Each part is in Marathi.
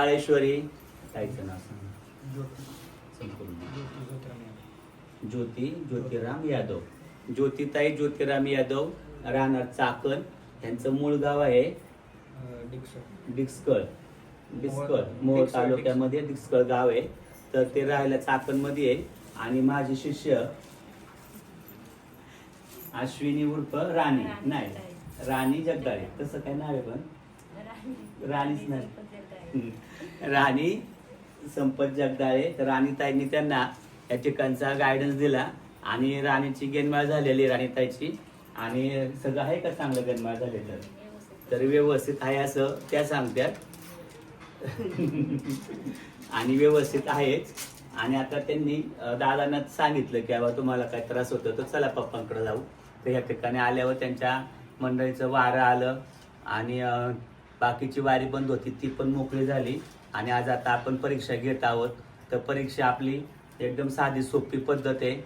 काळेश्वरी. ताईचं नाव सांगा ज्योती ज्योतिराम यादव. ज्योतिताई ज्योतिराम यादव राहणार चाकण. यांचं मूळ गाव आहे डिक्सकळ डिस्कळ मोहोळ तालुक्यामध्ये डिस्कळ गाव आहे. तर ते राहायला चाकणमध्ये आहे. आणि माझे शिष्य अश्विनी उर्फ राणी. नाही. राणी जगदाळे. तसं काय नाव आहे पण? राणीच नाही. राणी संपत जगदाळे तर राणीताईंनी त्यांना या ठिकाणचा गायडन्स दिला आणि राणीची गेनमाळ झालेली राणीताईची. आणि सगळं आहे का चांगलं गेनमाळ झालेलं? तर व्यवस्थित आहे असं त्या सांगतात. आणि व्यवस्थित आहेच आणि आता त्यांनी दादांना सांगितलं की बाबा तुम्हाला काय त्रास होतो तर चला पप्पांकडे जाऊ. तर या ठिकाणी आल्यावर त्यांच्या मंडळीचं वारं आलं. आणि बाकीची वारी बंद होती ती पण मोकळी झाली. आणि आज आता आपण परीक्षा घेत आहोत. तर परीक्षा आपली एकदम साधी सोपी पद्धत आहे.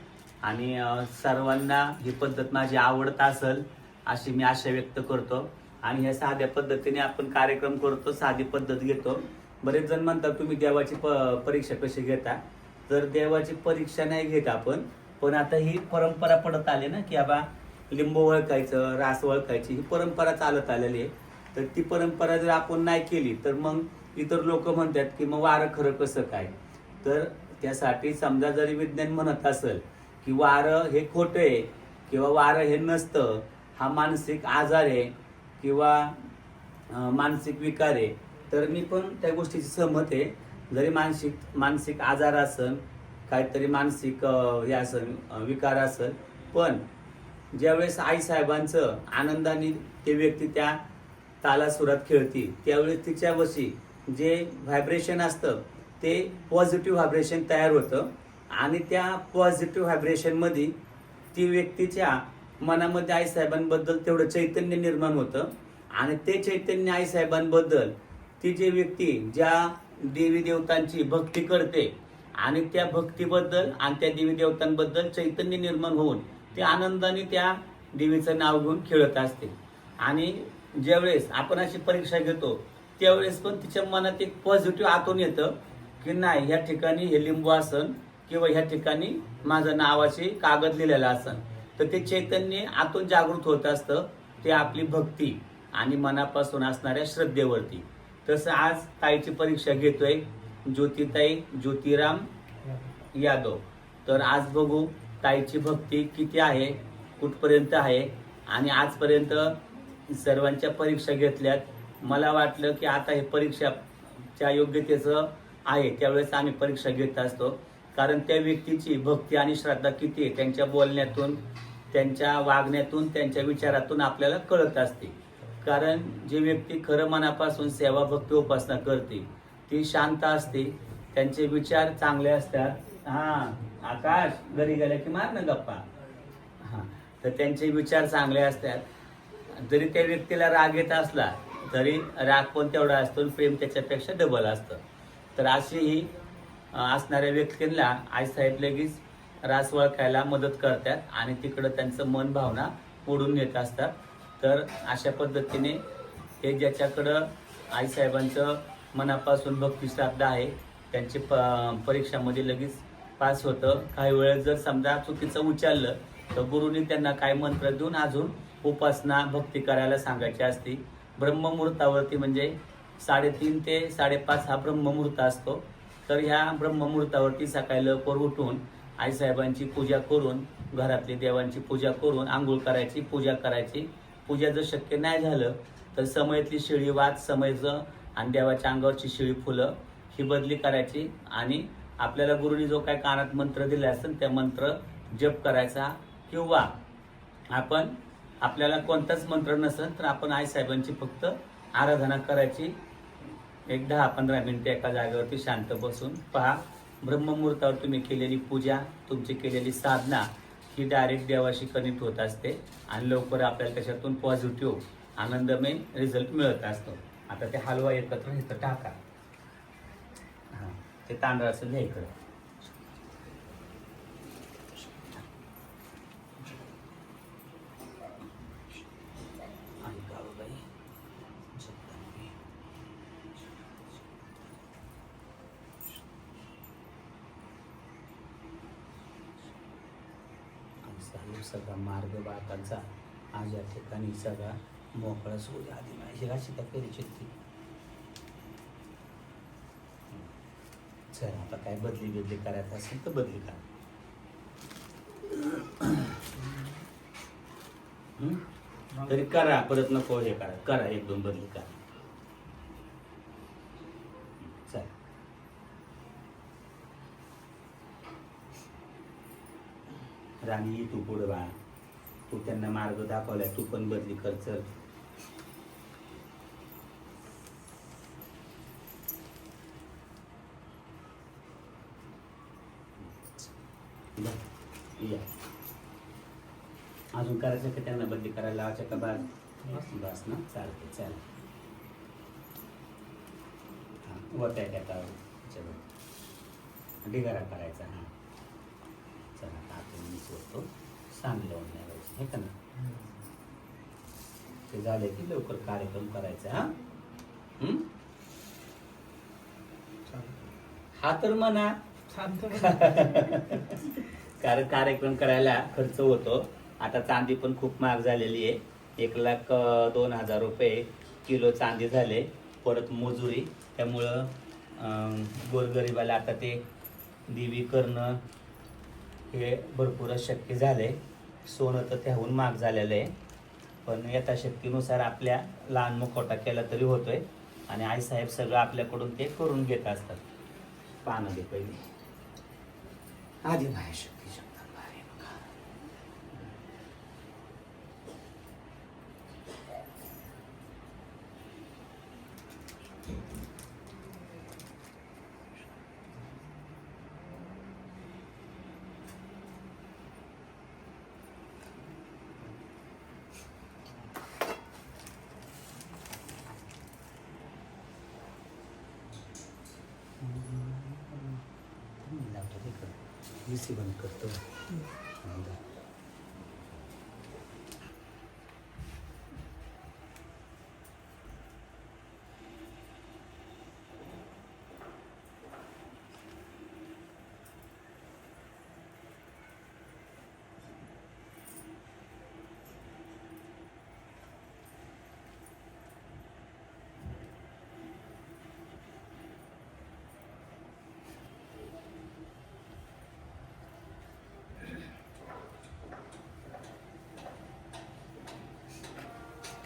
आणि सर्वांना ही पद्धत माझी आवडत असेल अशी मी आशा व्यक्त करतो. आणि ह्या साध्या पद्धतीने आपण कार्यक्रम करतो साधी पद्धत घेतो. बरेच जण म्हणतात तुम्ही देवाची प परीक्षा कशी घेता? तर देवाची परीक्षा नाही घेत आपण. पण आता ही परंपरा पडत आली ना की बाबा लिंबू ओळखायचं रास ओळखायची ही परंपरा चालत आलेली आहे. तर ती परंपरा जर आपण नाही केली तर मग इतर लोक म्हणतात की मग वारं खरं कसं काय? तर त्यासाठी समजा जरी विज्ञान म्हणत असेल की वारं हे खोटं आहे किंवा वारं हे नसतं हा मानसिक आजार आहे किंवा मानसिक विकार आहे तर मी पण त्या गोष्टीची सहमत आहे. जरी मानसिक मानसिक आजार असेल काहीतरी मानसिक हे असेल विकार असेल पण ज्यावेळेस आई साहेबांचं आनंदाने ते व्यक्ती त्या तालासुरात खेळती त्यावेळेस तिच्यावशी जे व्हायब्रेशन असतं ते पॉझिटिव्ह व्हायब्रेशन तयार होतं. आणि त्या पॉझिटिव्ह व्हायब्रेशनमध्ये ती व्यक्तीच्या मनामध्ये आईसाहेबांबद्दल तेवढं चैतन्य निर्माण होतं. आणि ते चैतन्य आईसाहेबांबद्दल ती जी व्यक्ती ज्या देवी देवतांची भक्ती करते आणि त्या भक्तीबद्दल आणि त्या देवी देवतांबद्दल चैतन्य निर्माण होऊन ते आनंदाने त्या देवीचं नाव घेऊन खेळत असते. आणि ज्यावेळेस आपण अशी परीक्षा घेतो त्यावेळेस पण तिच्या मनात एक पॉझिटिव्ह आतून येतं की नाही ह्या ठिकाणी हे लिंबू आसन किंवा ह्या ठिकाणी माझं नावाचे कागद लिहिलेलं आसन तर ते चैतन्य आतून जागृत होत असतं ते आपली भक्ती आणि मनापासून असणाऱ्या श्रद्धेवरती. तसं आज ताईची परीक्षा घेतोय ज्योतिताई ज्योतिराम यादव. तर आज बघू ताईची भक्ती किती आहे कुठपर्यंत आहे आणि आजपर्यंत सर्वांच्या परीक्षा घेतल्यात. मला वाटलं की आता हे परीक्षाच्या योग्यतेचं आहे त्यावेळेस आम्ही परीक्षा घेत असतो. कारण त्या व्यक्तीची भक्ती आणि श्रद्धा किती आहे त्यांच्या बोलण्यातून त्यांच्या वागण्यातून त्यांच्या विचारातून आपल्याला कळत असते. कारण जी व्यक्ती खरं मनापासून सेवा भक्ती उपासना करते ती शांत असते. त्यांचे विचार चांगले असतात. हा आकाश घरी गेल्या की मार ना गप्पा. हां तर त्यांचे विचार चांगले असतात. जरी त्या व्यक्तीला राग येत असला तरी राग पण तेवढा असतो प्रेम त्याच्यापेक्षा डबल असतं. तर अशी ही असणाऱ्या व्यक्तींना आईसाहेब लगेच रास ओळखायला मदत करतात आणि तिकडं त्यांचं मन भावना ओढून येत असतात. तर अशा पद्धतीने हे ज्याच्याकडं आईसाहेबांचं मनापासून भक्ती आहे त्यांची प परीक्षामध्ये लगेच पास होतं. काही वेळेस जर समजा चुकीचं उचललं तर गुरुनी त्यांना काय मंत्र देऊन अजून उपासना भक्ती करायला सांगायची असती. ब्रह्ममुहूर्तावरती म्हणजे साडेतीन ते साडेपाच हा ब्रह्ममुहूर्त असतो. तर ह्या ब्रह्ममुहूर्तावरती सकाळी लवकर उठून आईसाहेबांची पूजा करून घरातली देवांची पूजा करून आंघोळ करायची पूजा करायची. पूजा जर शक्य नाही झालं तर समयतली शिळी वाद समयचं आणि देवाच्या अंगावरची शिळी फुलं ही बदली करायची आणि आपल्याला गुरुनी जो काय कानात मंत्र दिला असेल त्या मंत्र जप करायचा किंवा आपण आपल्याला कोणताच मंत्र नसेल तर आपण आई साहेबांची फक्त आराधना करायची. एक दहा पंधरा मिनिटे एका जागेवरती शांत बसून पहा. ब्रह्ममुहूर्तावर तुम्ही केलेली पूजा तुमची केलेली साधना ही डायरेक्ट देवाशी कनेक्ट होत असते आणि लवकर आपल्याला त्याच्यातून पॉझिटिव्ह आनंदमय रिझल्ट मिळत असतो. आता ते हलवा एकत्र इथं टाका. हां ते तांदळाचं घ्या इकडं आणि काळूबाई, जगदंबे. सगळा मार्ग बाळकांचा आज या ठिकाणी सगळा मोकळा सोय आधी माझी राशी तर फेरीची शकते चल आता काय बदली बिदली करायचं असेल तर बदली करा. हम्म? तरी करा परत नको हे करा. करा एक दोन बदली करा चल राणी तू पुढे बाळा. तू त्यांना मार्ग दाखवलाय तू पण बदली कर चल. अजून करायचं का त्यांना बदली करायला? लावायचं का बस. बस ना चालते चाल. वत आहे त्या ढिगारा करायचा हा. चला आता आपण मी सोडतो हे का ना ते झाले की लवकर कार्यक्रम करायचा हा? हा तर म्हणा. कारण कार्यक्रम करायला खर्च होतो. आता चांदी पण खूप महाग झालेली आहे. एक लाख दोन हजार रुपये किलो चांदी झाले. परत मजुरी. त्यामुळं गोरगरिबाला आता ते दिवी करणं हे भरपूरच शक्य झाले सोनं तर त्याहून महाग झालेलं आहे. पण यथाशक्तीनुसार आपल्या लहान मुखवटा केला तरी होतोय. आणि आईसाहेब सगळं आपल्याकडून ते करून घेत असतात. पानं दे पहिली. आधी माया शक्ती जगदंबा रे बघा. मी लावतो ते कर सी बंद करतो हा.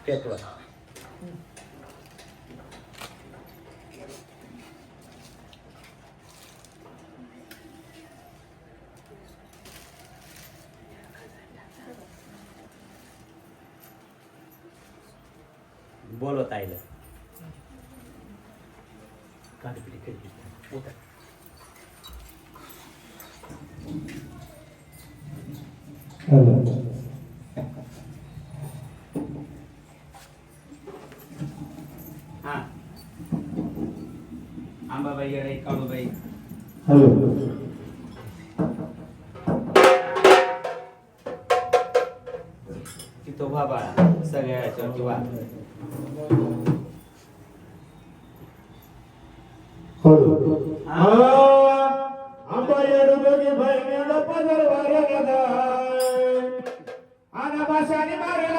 पेटवा. बोलवत आईला काढपिडी खिडकी आंबाबाई येडे काळूबाई. तिथं व्हा बाळा सगळ्या याच्यावरती वा आई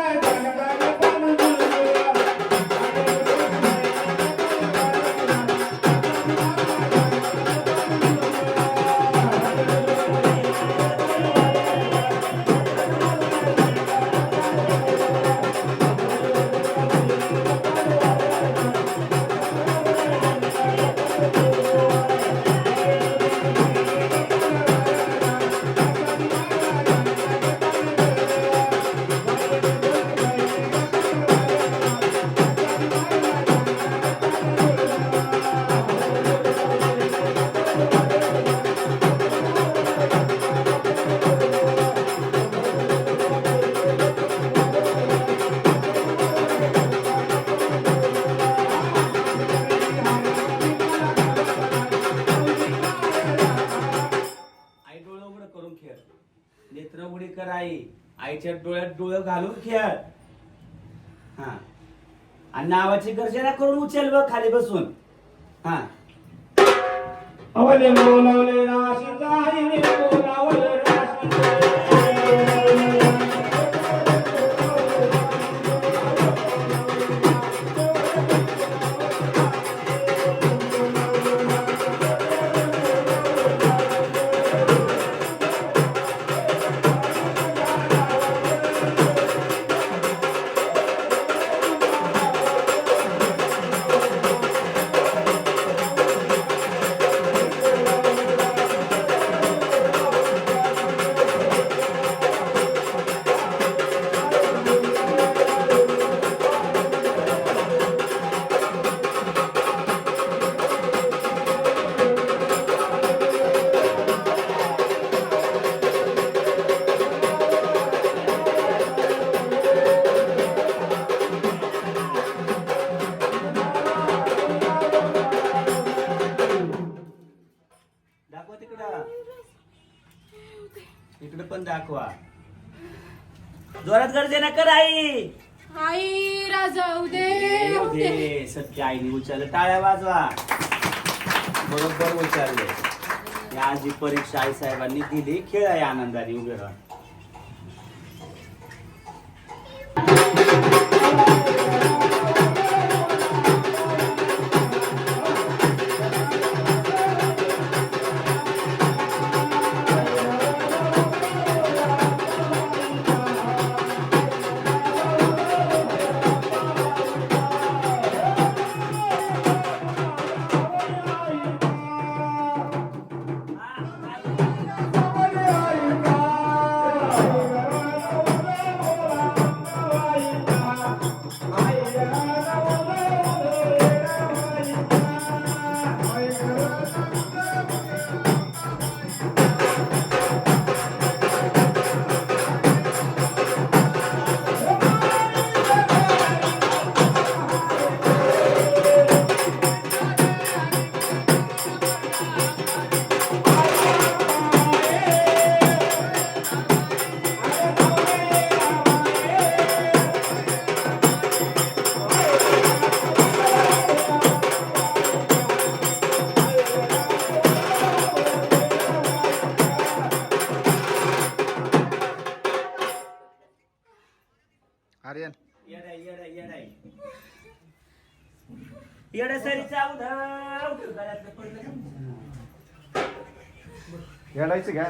कर आई. आईच्या डोळ्यात डोळं घालून खेळ. हा. आणि नावाची गर्जना करून उचल बघ खाली बसून. हा. अवले बोलवले नाशिता इकडे पण दाखवा. जोरात गर्जे ना कर आई आई राजा उदे येऊ दे. सत्य आईने उचललं. टाळ्या वाजवा. बरोबर उचलले. या आजी परीक्षा आई साहेबांनी दिली. खेळ आहे आनंदाने उभे राहा. गळ्यातलं पडलं का? येडायचं घ्या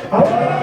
कर